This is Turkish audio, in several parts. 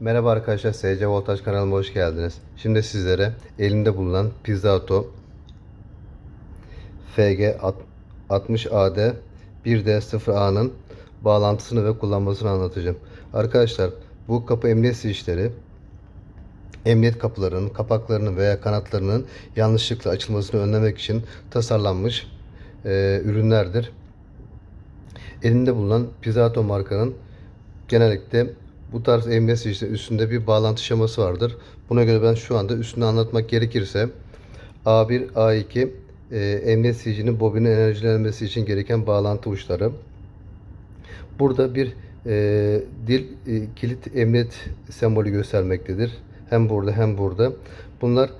Merhaba arkadaşlar, SC Voltaj kanalıma hoş geldiniz. Şimdi sizlere elimde bulunan Pizzato FG 60AD 1D0A'nın bağlantısını ve kullanmasını anlatacağım. Arkadaşlar bu kapı emniyet switchleri emniyet kapılarının, kapaklarının veya kanatlarının yanlışlıkla açılmasını önlemek için tasarlanmış e, ürünlerdir. Elimde bulunan Pizzato markanın genellikle bu tarz emniyet switch'in üstünde bir bağlantı şeması vardır. Buna göre ben şu anda üstünde anlatmak gerekirse A1, A2 e, emniyet switch'inin bobinin enerjilenmesi için gereken bağlantı uçları. Burada bir e, dil e, kilit emniyet sembolü göstermektedir. Hem burada hem burada. Bunlar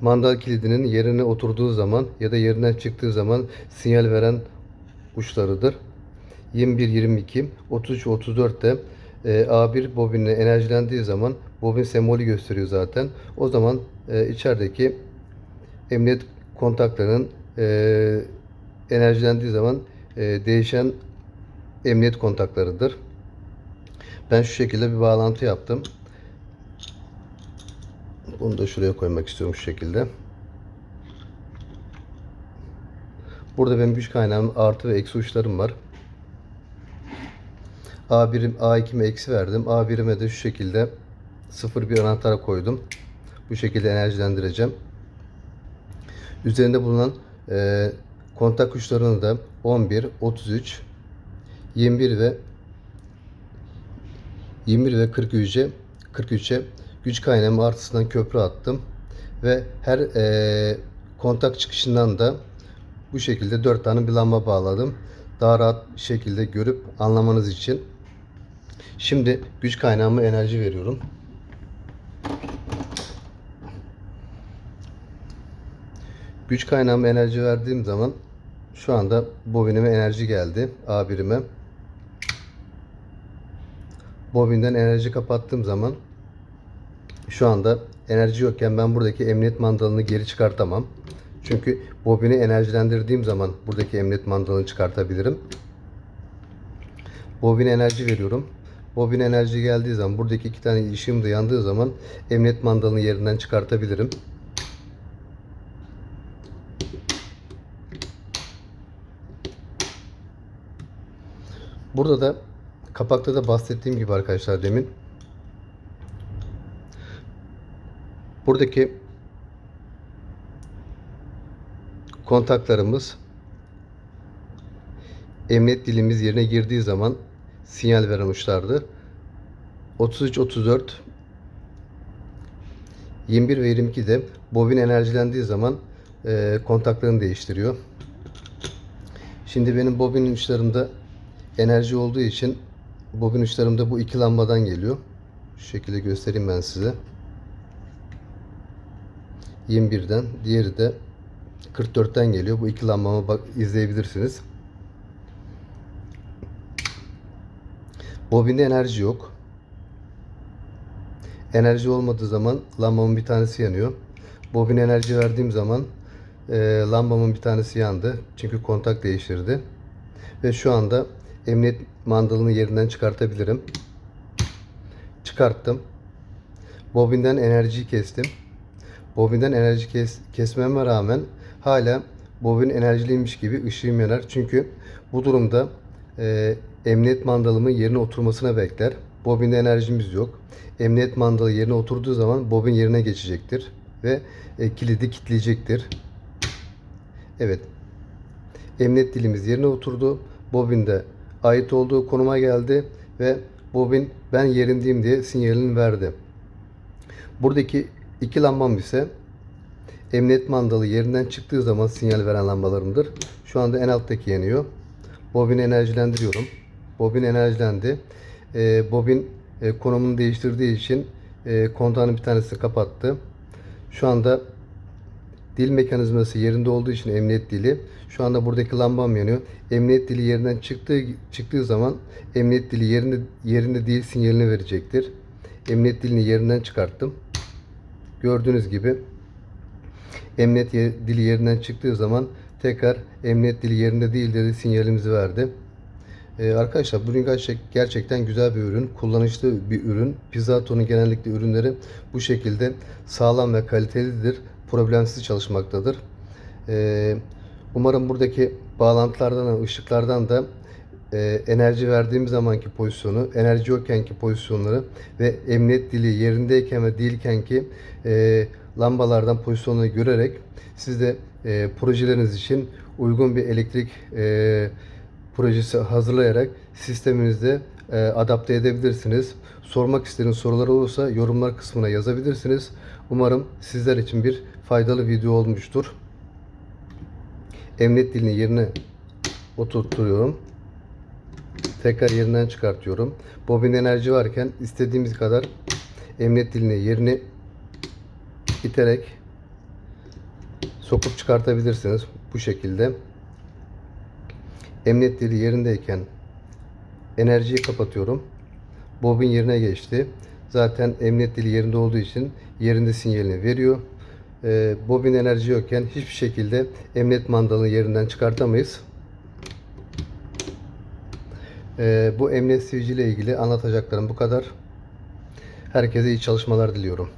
mandal kilidinin yerine oturduğu zaman ya da yerinden çıktığı zaman sinyal veren uçlarıdır. 21, 22, 33 ve 34 de e, A1 bobinle enerjilendiği zaman bobin sembolü gösteriyor zaten. O zaman e, içerideki emniyet kontaklarının e, enerjilendiği zaman e, değişen emniyet kontaklarıdır. Ben şu şekilde bir bağlantı yaptım. Bunu da şuraya koymak istiyorum şu şekilde. Burada benim güç kaynağım artı ve eksi uçlarım var. A1'im A2'me eksi verdim. A1'ime de şu şekilde 0 bir anahtara koydum. Bu şekilde enerjilendireceğim. Üzerinde bulunan e, kontak uçlarını da 11, 33, 21 ve 21 ve 43'e 43'e güç kaynağım artısından köprü attım ve her e, kontak çıkışından da bu şekilde 4 tane bir lamba bağladım. Daha rahat şekilde görüp anlamanız için. Şimdi güç kaynağıma enerji veriyorum. Güç kaynağıma enerji verdiğim zaman şu anda bobinime enerji geldi. A1'ime. Bobinden enerji kapattığım zaman şu anda enerji yokken ben buradaki emniyet mandalını geri çıkartamam. Çünkü bobini enerjilendirdiğim zaman buradaki emniyet mandalını çıkartabilirim. Bobine enerji veriyorum. Bobin enerji geldiği zaman buradaki iki tane ışığım da yandığı zaman emniyet mandalını yerinden çıkartabilirim. Burada da kapakta da bahsettiğim gibi arkadaşlar demin buradaki kontaklarımız emniyet dilimiz yerine girdiği zaman sinyal uçlardır. 33 34 21 ve 22 de bobin enerjilendiği zaman e, kontaklarını değiştiriyor. Şimdi benim bobin uçlarımda enerji olduğu için bobin uçlarımda bu iki lambadan geliyor. Şu şekilde göstereyim ben size. 21'den, diğeri de 44'ten geliyor. Bu iki lambamı bak izleyebilirsiniz. Bobinde enerji yok. Enerji olmadığı zaman lambamın bir tanesi yanıyor. Bobine enerji verdiğim zaman e, lambamın bir tanesi yandı. Çünkü kontak değiştirdi. Ve şu anda emniyet mandalını yerinden çıkartabilirim. Çıkarttım. Bobinden enerjiyi kestim. Bobinden enerji kes, kesmeme rağmen hala bobin enerjiliymiş gibi ışığım yanar. Çünkü bu durumda e, emniyet mandalımın yerine oturmasına bekler. Bobinde enerjimiz yok. Emniyet mandalı yerine oturduğu zaman bobin yerine geçecektir ve e, kilidi kilitleyecektir. Evet. Emniyet dilimiz yerine oturdu. Bobinde ait olduğu konuma geldi ve bobin ben yerindeyim diye sinyalini verdi. Buradaki iki lambam ise emniyet mandalı yerinden çıktığı zaman sinyal veren lambalarımdır. Şu anda en alttaki yanıyor. Bobini enerjilendiriyorum. Bobin enerjilendi. E, bobin e, konumunu değiştirdiği için e, kontağının bir tanesini kapattı. Şu anda dil mekanizması yerinde olduğu için emniyet dili şu anda buradaki lambam yanıyor. Emniyet dili yerinden çıktığı çıktığı zaman emniyet dili yerinde yerinde değil sinyalini verecektir. Emniyet dilini yerinden çıkarttım. Gördüğünüz gibi emniyet ye- dili yerinden çıktığı zaman tekrar emniyet dili yerinde değil dedi sinyalimizi verdi. Ee, arkadaşlar bu gerçek, gerçekten güzel bir ürün. Kullanışlı bir ürün. Pizzato'nun genellikle ürünleri bu şekilde sağlam ve kalitelidir. Problemsiz çalışmaktadır. Ee, umarım buradaki bağlantılardan, ışıklardan da e, enerji verdiğim zamanki pozisyonu, enerji yokkenki pozisyonları ve emniyet dili yerindeyken ve değilkenki e, lambalardan pozisyonları görerek siz de e, projeleriniz için uygun bir elektrik e, projesi hazırlayarak sisteminizde e, adapte edebilirsiniz. Sormak istediğiniz sorular olursa yorumlar kısmına yazabilirsiniz. Umarım sizler için bir faydalı video olmuştur. Emniyet dilini yerine oturtuyorum. Tekrar yerinden çıkartıyorum. Bobin enerji varken istediğimiz kadar emniyet dilini yerine iterek sokup çıkartabilirsiniz. Bu şekilde. Emniyet dili yerindeyken enerjiyi kapatıyorum. Bobin yerine geçti. Zaten emniyet dili yerinde olduğu için yerinde sinyalini veriyor. Ee, bobin enerji yokken hiçbir şekilde emniyet mandalını yerinden çıkartamayız. Ee, bu emniyet sivici ile ilgili anlatacaklarım bu kadar. Herkese iyi çalışmalar diliyorum.